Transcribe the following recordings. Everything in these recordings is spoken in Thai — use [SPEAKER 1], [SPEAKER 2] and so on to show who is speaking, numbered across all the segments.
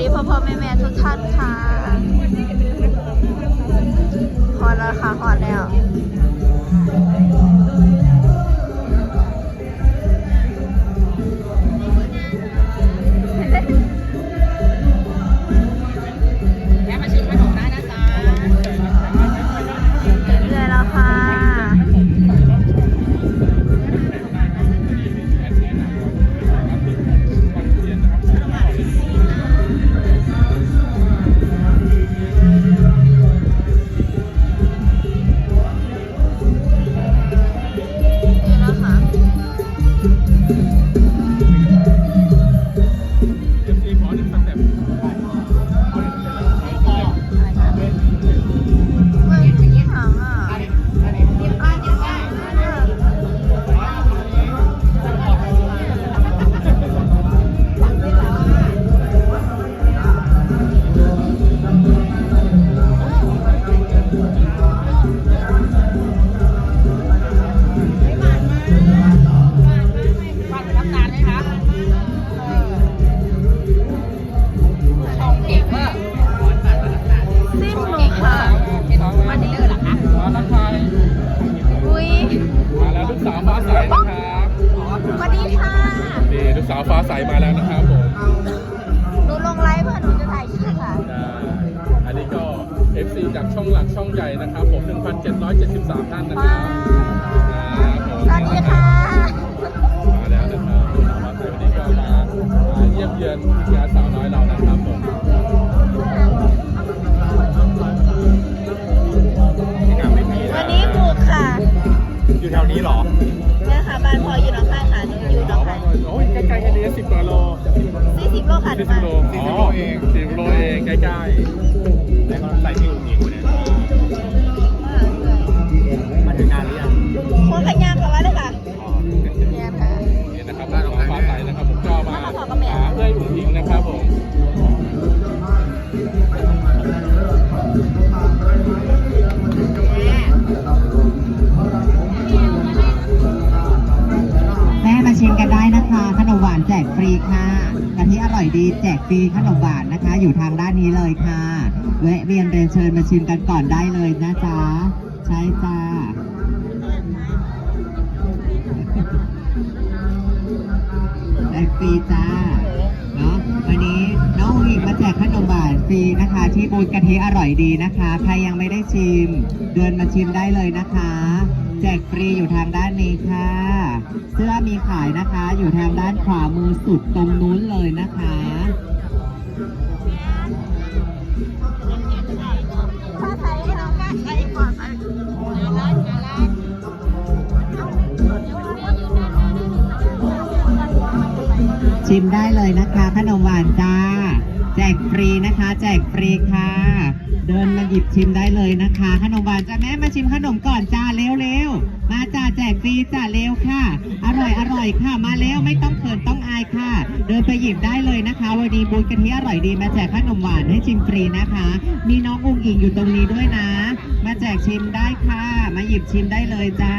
[SPEAKER 1] ดีพ่อพ่อแม่แม่ทุกท่านค่ะ พอแล้วค่ะพอแล้ว
[SPEAKER 2] Thank you. า
[SPEAKER 1] ว
[SPEAKER 3] ฟ้าใสมาแล้วนะครับผม
[SPEAKER 1] หนูลงไลฟ์เพื่อหนูจะถ่ายคลิปค่ะ
[SPEAKER 3] ได้อันนี้ก็ FC จากช่องหลักช่องใหญ่นะครับผม1,773 ท่านนะครับครับผม
[SPEAKER 1] สวัสดีค่ะ
[SPEAKER 3] มาแล้วนะครับลูกสาวฟ้าใสวันนี้ก็มามาเยี่ยมเยือน ๆแล้วก็ใส่ที่อุ้งอิงเนี่ยมาถึงงานหรือยัง
[SPEAKER 1] โค้งขยางค่ะว่าเลยค่ะเนี่ยค่ะ
[SPEAKER 3] นี่นะครับน้องฟ้าใสนะครับผมก็มา
[SPEAKER 1] มาขอกับแม่
[SPEAKER 3] หาเพื่อนอุ้งอิงนะครับผม
[SPEAKER 4] แม่มาชิมกันได้นะคะ ขนมหวานแจกฟรีค่ะกะทิอร่อยดีแจกฟรีขนมหวานนะคะ อยู่ทางด้านนี้เลยค่ะ แวะเวียนเรียนเชิญมาชิมกันก่อนได้เลยนะจ๊ะ ใช่จ้าแจกฟรีจ้า เนาะวันนี้น้องอิงมาแจกขนมหวานฟรีนะคะ ที่บูธกะทิอร่อยดีนะคะ ใครยังไม่ได้ชิม เดินมาชิมได้เลยนะคะ แจกฟรีอยู่ทางด้านนี้ค่ะ เสื้อมีขายนะคะ อยู่ทางด้านขวามือสุดตรงนู้นเลยนะคะ
[SPEAKER 1] เล
[SPEAKER 4] ยนะคะขนมหวานจ้า แจกฟรีนะคะ แจกฟรีค่ะ เดินมาหยิบชิมได้เลยนะคะ ขนมหวานจ้าแม่มาชิมขนมก่อนจ้าเร็วๆมาจ้าแจกฟรีจ้าเร็วค่ะ อร่อยอร่อยค่ะ มาแล้วไม่ต้องเขินต้องอายค่ะ เดินไปหยิบได้เลยนะคะวันนี้บูธกะทิอร่อยดี มาแจกขนมหวานให้ชิมฟรีนะคะ มีน้องอุ้งอิงอยู่ตรงนี้ด้วยนะ มาแจกชิมได้ค่ะ มาหยิบชิมได้เลยจ้า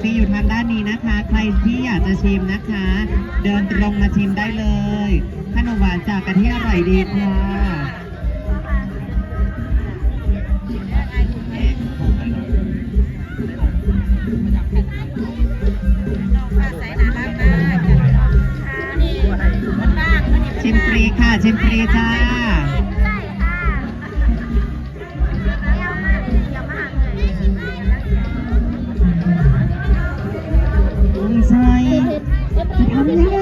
[SPEAKER 4] ฟรีอยู่ทางด้านนี้นะคะ ใครที่อยากจะชิมนะคะ เดินตรงมาชิมได้เลยขนมหวานจากกะทิอร่อยดีค่ะ
[SPEAKER 1] ไรักมากว่า
[SPEAKER 4] ชิมฟรีค่ะ ชิมฟรีจ้า จ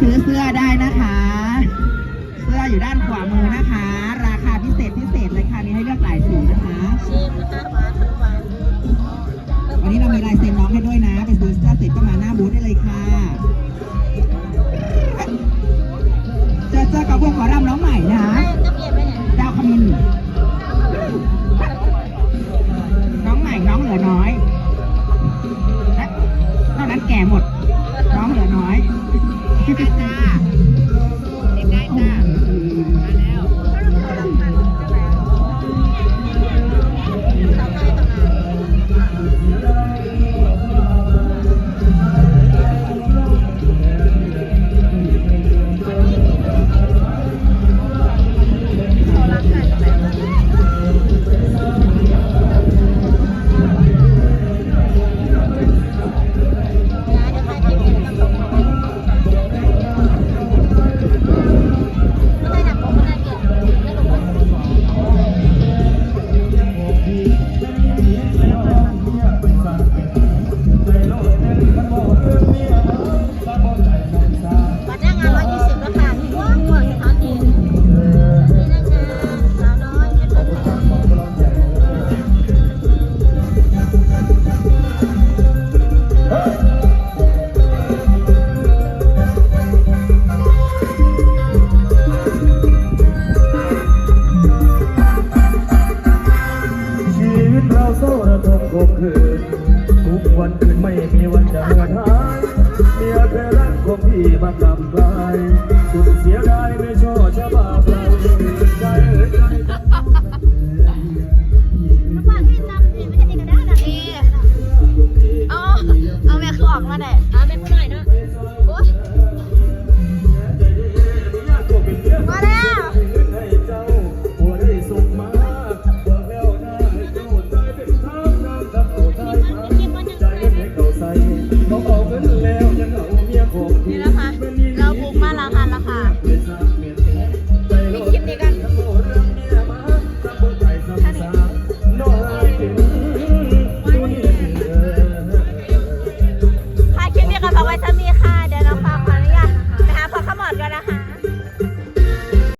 [SPEAKER 5] ซื้อเสื้อได้นะคะ เสื้ออยู่ด้านขวามือนะคะ ราคาพิเศษพิเศษเลยค่ะมีให้เลือกหลายสีนะคะ
[SPEAKER 1] วันนี้
[SPEAKER 5] เรามีลายเซ็นน้องให้ด้วยนะไปซื้อเสื้อเสร็จก็มาหน้าบูธได้เลยค่ะเจอเจอกับวงขอรำน้องใหม่นะ
[SPEAKER 1] ได้
[SPEAKER 6] ชีวิ